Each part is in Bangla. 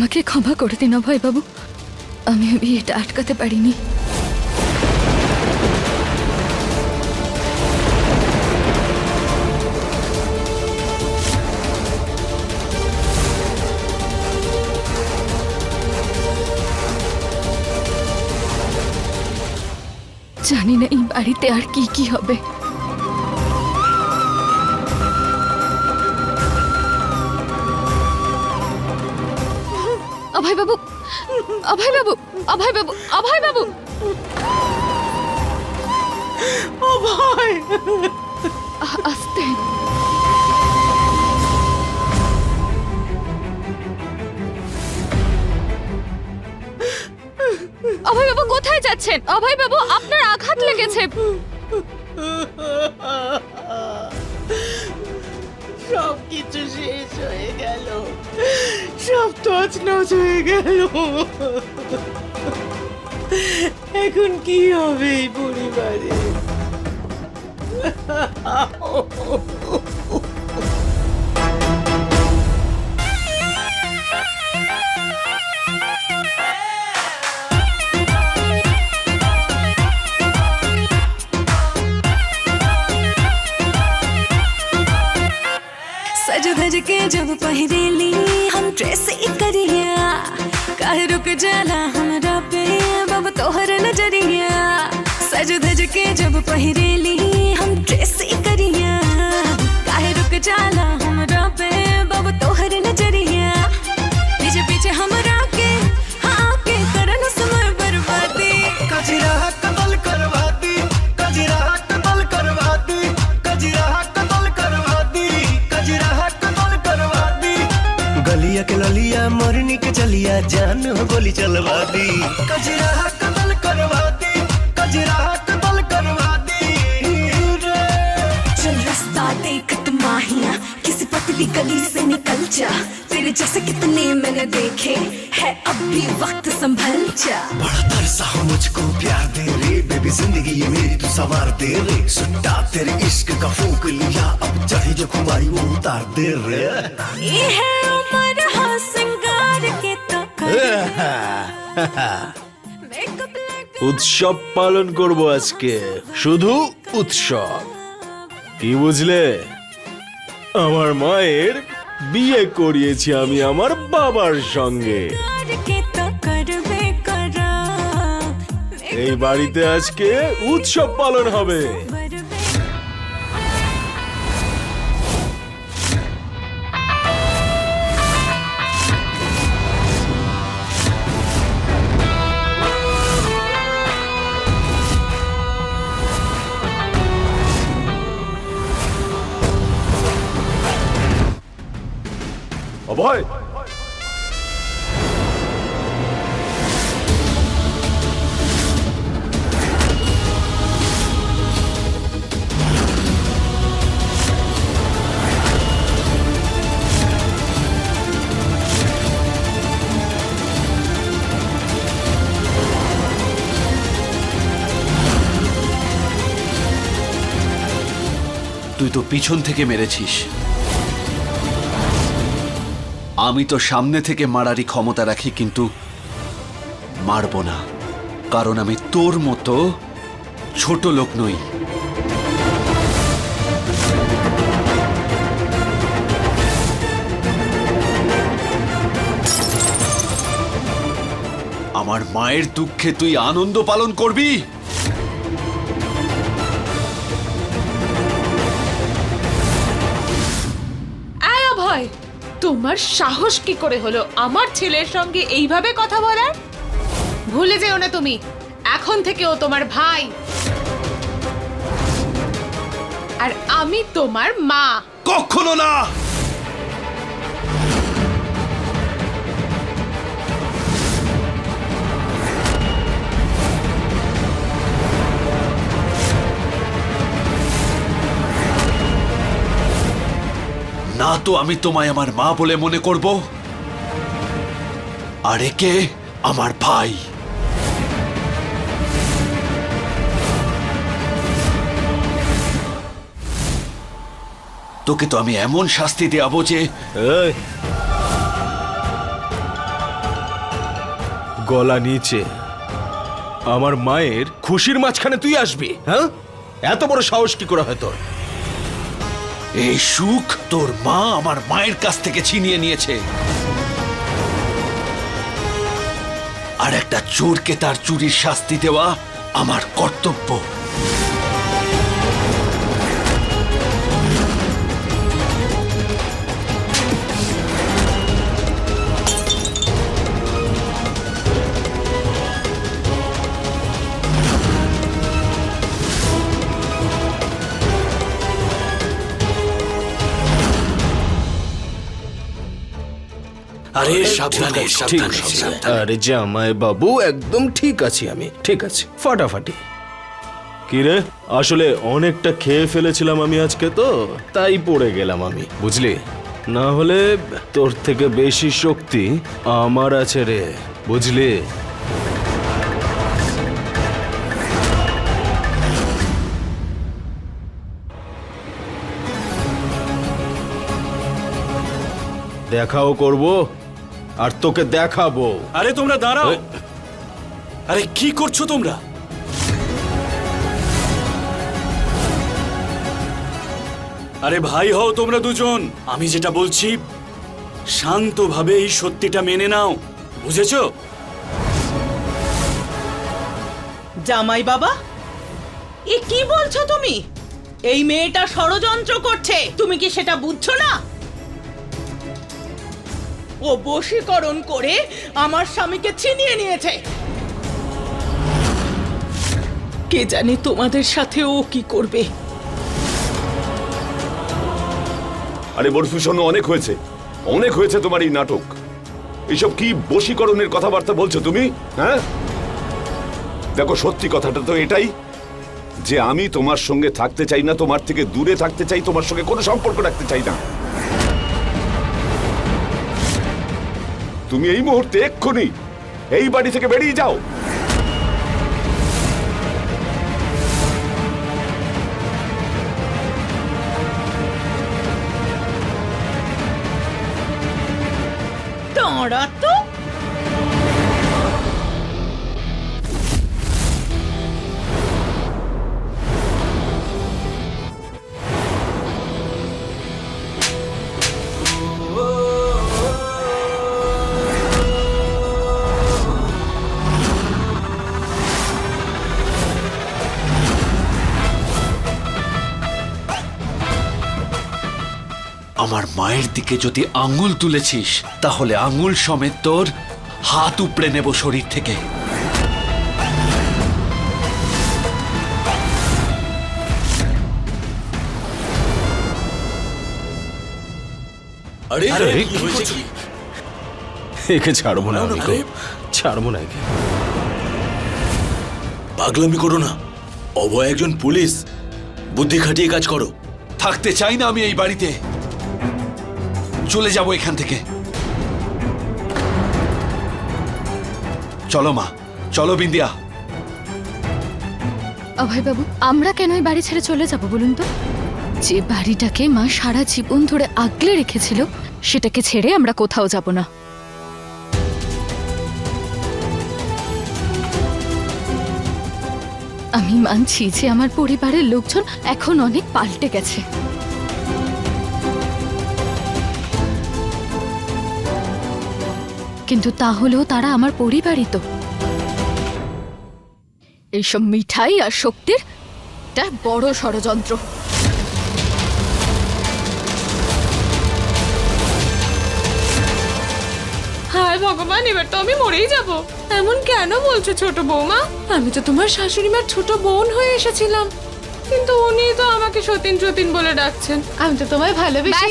আমাকে ক্ষমা করে দিন অভয় বাবু আমি বিয়েটা আটকাতে পারিনি। জানি না এই বাড়িতে আর কি কি হবে। অভয় বাবু অভয় বাবু অভয়! আস্তে। অভয় বাবু কোথায় যাচ্ছেন? অভয় বাবু আপনার আঘাত লেগেছে। সব কিছু শেষ হয়ে গেল। সব তছনছ হয়ে গেল। এখন কি হবে এই পরিবারে? ड्रेस करिया काहे रुक जाला हमरा पे। बब तोहर नज़रिया सज धज के जब पहिरेली हम ड्रेस करिया काहे रुक जाला गोली चलवा दी। कजरा कतल करवा दी कजरा कतल करवा दी। चल रास्ता देख तुम माहिया किसी पतली गली से निकल जा। तेरे जैसे कितने मैंने देखे है अब भी वक्त संभल जा। बड़ा तरसा हो मुझको प्यार दे रे। बेबी ज़िंदगी ये मेरी तू सवार दे रे। सुट्टा तेरे इश्क का फूक लिया अब चाहे जो खुमारी वो उतार दे रे। ये है उम्र উৎসব পালন করব আজকে। শুধু উৎসব। কি বুঝলে? আমার মায়ের বিয়ে করিয়েছি আমি আমার বাবার সঙ্গে। এই বাড়িতে আজকে উৎসব পালন হবে। অভয় তুই তো পিছন থেকে মেরেছিস। আমি তো সামনে থেকে মারারই ক্ষমতা রাখি, কিন্তু মারব না, কারণ আমি তোর মতো ছোট লোক নই। আমার মায়ের দুঃখে তুই আনন্দ পালন করবি? সাহস কি করে হলো? আমার ছেলের সঙ্গে এইভাবে কথা বলার? ভুলে যেও না তুমি। এখন থেকে ও তোমার ভাই। আর আমি তোমার মা। কখনো না! তো আমি তোমায় আমার মা বলে মনে করব? আর একে আমার ভাই। তোকে তো আমি এমন শাস্তি দেয়াবো যে গলা নিচে। আমার মায়ের খুশির মাঝখানে তুই আসবি হ্যাঁ? এত বড় সাহস কি করে হয় তোর? এই সুখ তোর মা আমার মায়ের কাছ থেকে ছিনিয়ে নিয়েছে। আর একটা চোরকে তার চুরির শাস্তি দেওয়া আমার কর্তব্য। সাবধানে সাবধানে। আরে জামাই বাবু একদম ঠিক আছি আমি ঠিক আছে ফাটাফাটি। কিরে আসলে অনেকটা খেয়ে ফেলেছিলাম আমি আজকে তো তাই পড়ে গেলাম আমি বুঝলি? না হলে তোর থেকে বেশি শক্তি আমার আছে রে বুঝলি? দেখাও করব? আর তোকে দেখাবো। আরে তোমরা দাঁড়াও। আরে কি করছ তোমরা? আরে ভাই হও তোমরা দুজন। আমি যেটা বলছি শান্তভাবে এই সত্যিটা মেনে নাও। বুঝেছ? জামাই বাবা এ কি বলছো তুমি? এই মেয়েটা ষড়যন্ত্র করছে। তুমি কি সেটা বুঝছ না? ও বশীকরণ করে আমার স্বামীকে ছিনিয়ে নিয়েছে। কে জানে তোমাদের সাথে ও কি করবে? আরে বরফি, শোনো, অনেক হয়েছে। অনেক হয়েছে তোমার এই নাটক। এসব কি বশীকরণের কথাবার্তা বলছো তুমি? হ্যাঁ? দেখো, সত্যি কথাটা তো এটাই, যে আমি তোমার সঙ্গে থাকতে চাই না, তোমার থেকে দূরে থাকতে চাই, তোমার সঙ্গে কোনো সম্পর্ক রাখতে চাই না। তুমি এই মুহূর্তে এক্ষুনি এই বাড়ি থেকে বেরিয়ে যাও। দাঁড়া তো। আমার মায়ের দিকে যদি আঙুল তুলেছিস তাহলে আঙুল সমেত তোর হাত উপড়ে নেব শরীর থেকে। আরে একে ছাড়বো না আমি। ছাড়বো না একে। পাগলামি করো না। অভয় একজন পুলিশ। বুদ্ধি খাটিয়ে কাজ করো। থাকতে চাই না আমি এই বাড়িতে। চলে যাব এখান থেকে। চলো মা, চলো বিন্দিয়া। অভয় বাবু আমরা কেন এই বাড়ি ছেড়ে চলে যাব বলুন তো? যে বাড়িটাকে মা সারা জীবন ধরে আগলে রেখেছিল, সেটাকে ছেড়ে আমরা কোথাও যাব না। আমি মানছি যে আমার পরিবারের লোকজন এখন অনেক পাল্টে গেছে। কিন্তু তাহলেও তারা আমার পরিবারই তো এইসব মিঠাই আর শক্তির একটা বড় ষড়যন্ত্র। হায় ভগবান এবার তো আমি মরেই যাব। এমন কেন বলছো ছোট বৌমা? আমি তো তোমার শাশুড়ি মার ছোট বোন হয়ে এসেছিলাম। কিন্তু উনি তো আমাকে সতীন সতীন বলে ডাকছেন। আমি তো তোমায় ভালোবেসে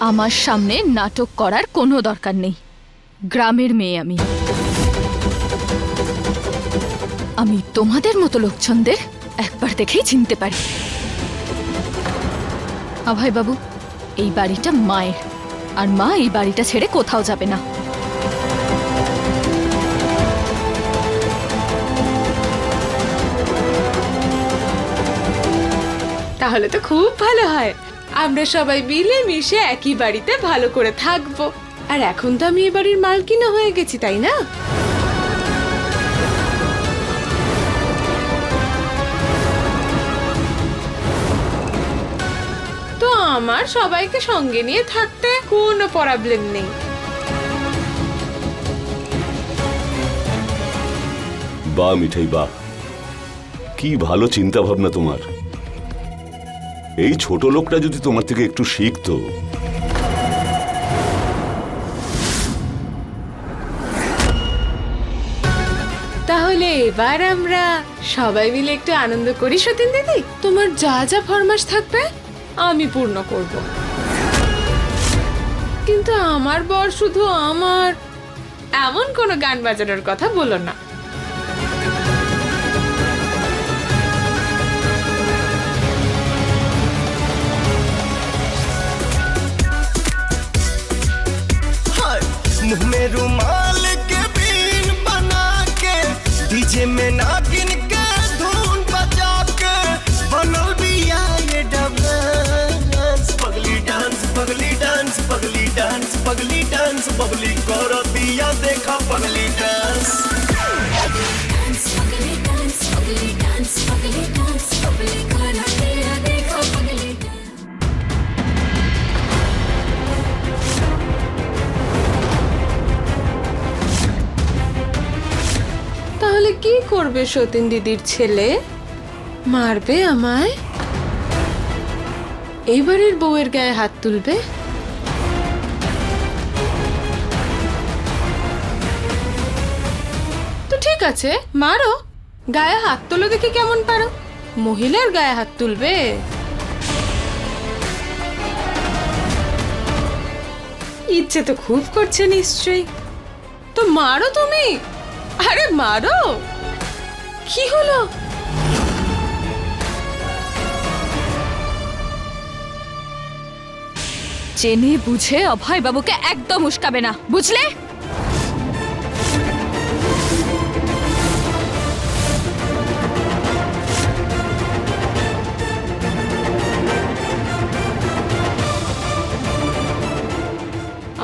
আমার সামনে নাটক করার কোনো দরকার নেই। গ্রামের মেয়ে আমি। আমি তোমাদের মতো লোকজনদের একবার দেখেই চিনতে পারি। অভয় বাবু, এই বাড়িটা মায়ের। আর মা এই বাড়িটা ছেড়ে কোথাও যাবে না। তাহলে তো খুব ভালো হয়। আমরা সবাই মিলে মিশে একই বাড়িতে ভালো করে থাকব। আর এখন তো আমি এ বাড়ির মালকিনও হয়ে গেছি, তাই না? তো আমার সবাইকে সঙ্গে নিয়ে থাকতে কোনো প্রবলেম নেই। বা মিঠাই বা কি ভালো চিন্তা ভাবনা তোমার। এই ছোট লোকটা যদি তোমার থেকে একটু শিখতো। তাহলে এবার আমরা সবাই মিলে একটু আনন্দ করি সতীন দিদি? তোমার যা যা ফরমাস থাকবে, আমি পূর্ণ করব। কিন্তু আমার বর শুধু আমার, এমন কোনো গান বাজানোর কথা বলো না। मुँह में रुमाल के बीन बना के डीजे में नागिन করবে সতীন দিদির ছেলে? মারবে আমায়? এইবারের বউয়ের গায়ে হাত তুলবে? তো ঠিক আছে, মারো। গায়ে হাত তোলো দেখে কেমন পারো। মহিলার গায়ে হাত তুলবে? ইচ্ছে তো খুব করছে নিশ্চয়ই। তো মারো তুমি। আরে মারো। কি হলো? জেনে বুঝে অভয় বাবুকে একদম উস্কাবে না, বুঝলে?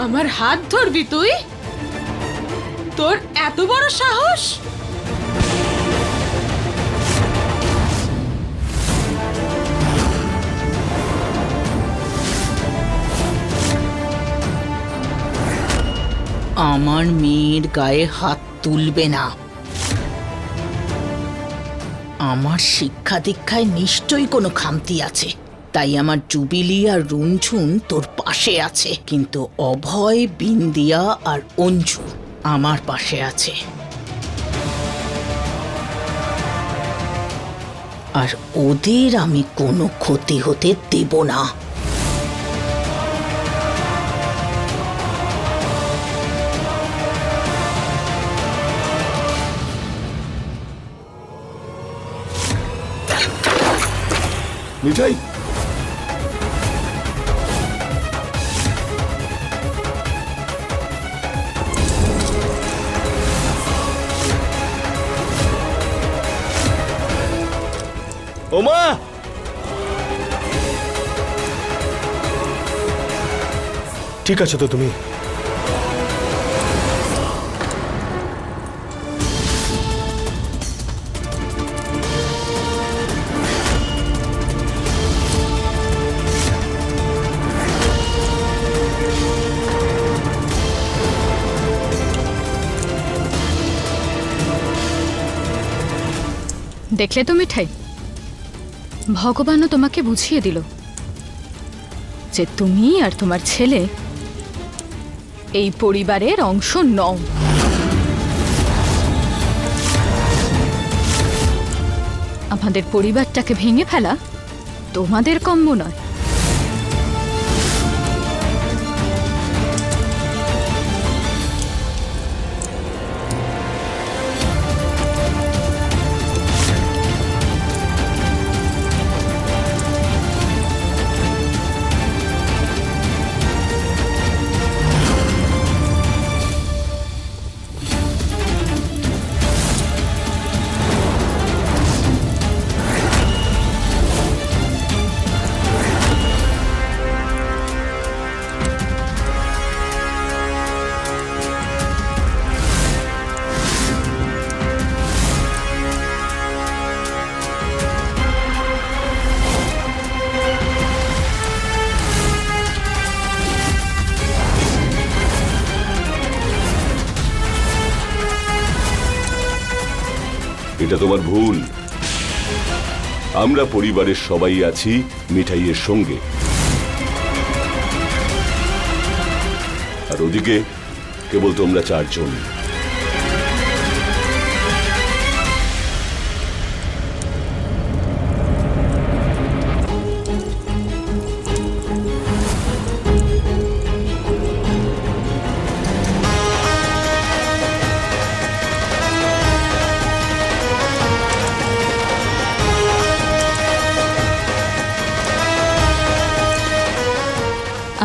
আমার হাত ধরবি তুই? তোর এত বড় সাহস? আমার মেয়ের গায়ে হাত তুলবে না। আমার শিক্ষা দীক্ষায় নিশ্চয়ই কোনো খামতি আছে। তাই আমার জুবিলি আর রুনঝুন তোর পাশে আছে। কিন্তু অভয়, বিন্দিয়া আর অঞ্জু আমার পাশে আছে। আর ওদের আমি কোনো ক্ষতি হতে দেব না। মিঠাই ওমা ঠিক আছে তো তুমি দেখলে তো মিঠাই। ভগবানও তোমাকে বুঝিয়ে দিল যে তুমি আর তোমার ছেলে এই পরিবারের অংশ নও। আমাদের পরিবারটাকে ভেঙে ফেলা তোমাদের কম্য নয়। সেটা তোমার ভুল। আমরা পরিবারের সবাই আছি মিঠাইয়ের সঙ্গে। আর ওদিকে কেবল তোমরা চারজন।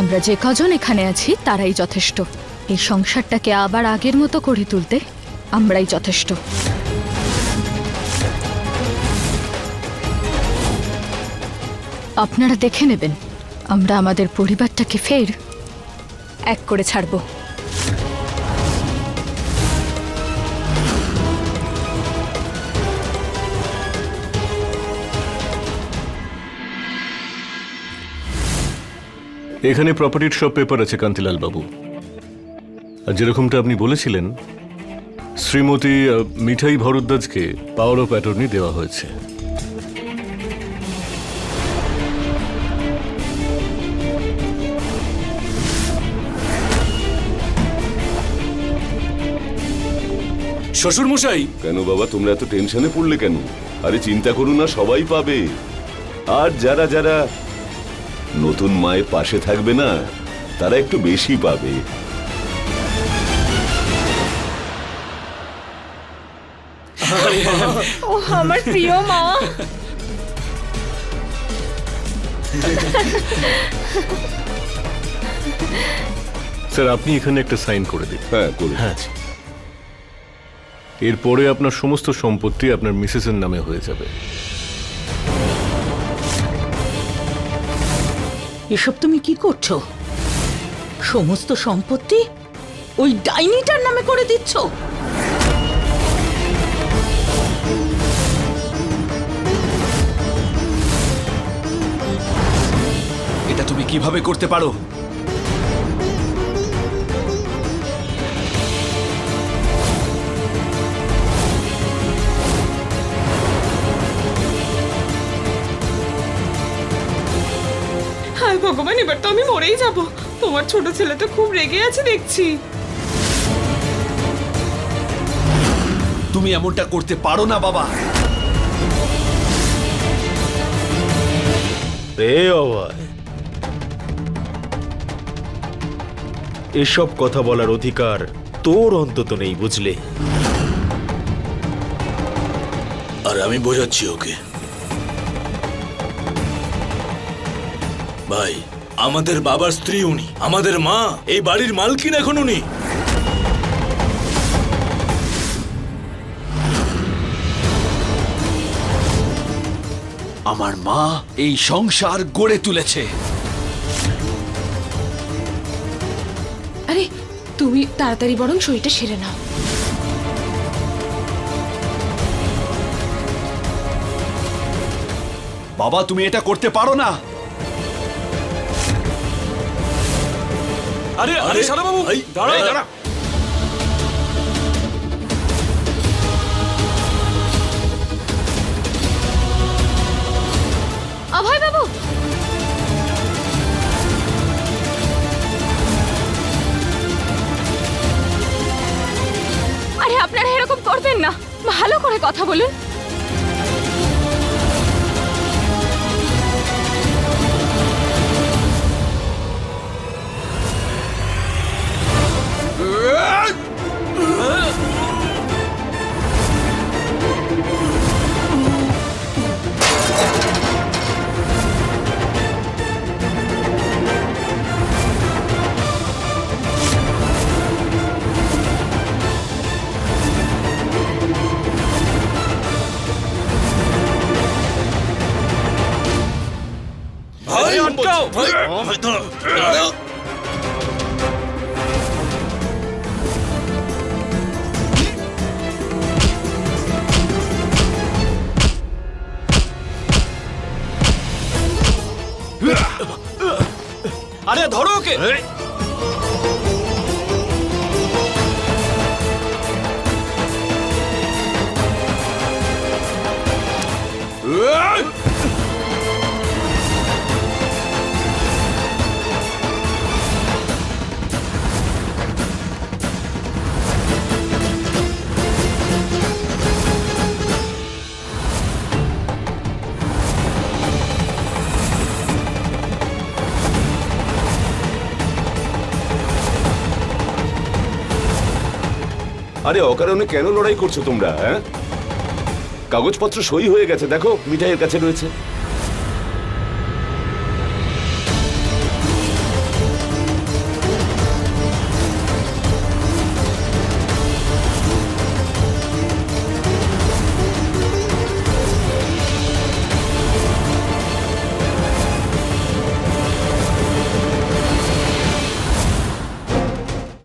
আমরা যে কজন এখানে আছি, তারাই যথেষ্ট। এই সংসারটাকে আবার আগের মতো করে তুলতে আমরাই যথেষ্ট। আপনারা দেখে নেবেন, আমরা আমাদের পরিবারটাকে ফের এক করে ছাড়বো। এখানে প্রপার্টির সব পেপার আছে কান্তিলাল বাবু। আর যেরকমটা আপনি বলেছিলেন শ্রীমতী মিঠাই ভরদ্বাজকে পাওয়ার অফ অ্যাটর্নি দেওয়া হয়েছে। শ্বশুর মশাই কেন বাবা তোমরা এত টেনশনে পড়লে কেন? আরে চিন্তা করো না সবাই পাবে। আর যারা যারা নতুন মায়ের পাশে থাকবে না তারা একটু বেশি পাবে। আমার প্রিয় মা। স্যার আপনি এখানে একটা সাইন করে দিন। হ্যাঁ করে হ্যাঁ। এরপরে আপনার সমস্ত সম্পত্তি আপনার মিসেসের নামে হয়ে যাবে। এসব তুমি কি করছ? সমস্ত সম্পত্তি ওই ডাইনিটার নামে করে দিচ্ছ? এটা তুমি কীভাবে করতে পারো? ভগবান এবার তো আমি মরেই যাব। তোমার ছোট ছেলে তো খুব রেগে আছে দেখছি। তুমি এমনটা করতে পারো না বাবা। রে অভয় এসব কথা বলার অধিকার তোর অন্তত নেই বুঝলে? আর আমি বোঝাচ্ছি ওকে। ভাই আমাদের বাবার স্ত্রী উনি। আমাদের মা এই বাড়ির মালকিন এখন উনি। আমার মা এই সংসার গড়ে তুলেছে। আরে তুমি তাড়াতাড়ি বরং শরীরটা সেরে নাও। বাবা তুমি এটা করতে পারো না। আরে আরে সারা বাবু দাঁড়া দাঁড়া। অভয় বাবু আরে আপনারা এরকম করবেন না। ভালো করে কথা বলুন। ভাই আটকাও দাঁড়া। আরে ধরো ওকে! আরে অকারণে কেন লড়াই করছ তোমরা হ্যাঁ? কাগজপত্র সই হয়ে গেছে, দেখো, মিঠাইয়ের কাছে রয়েছে।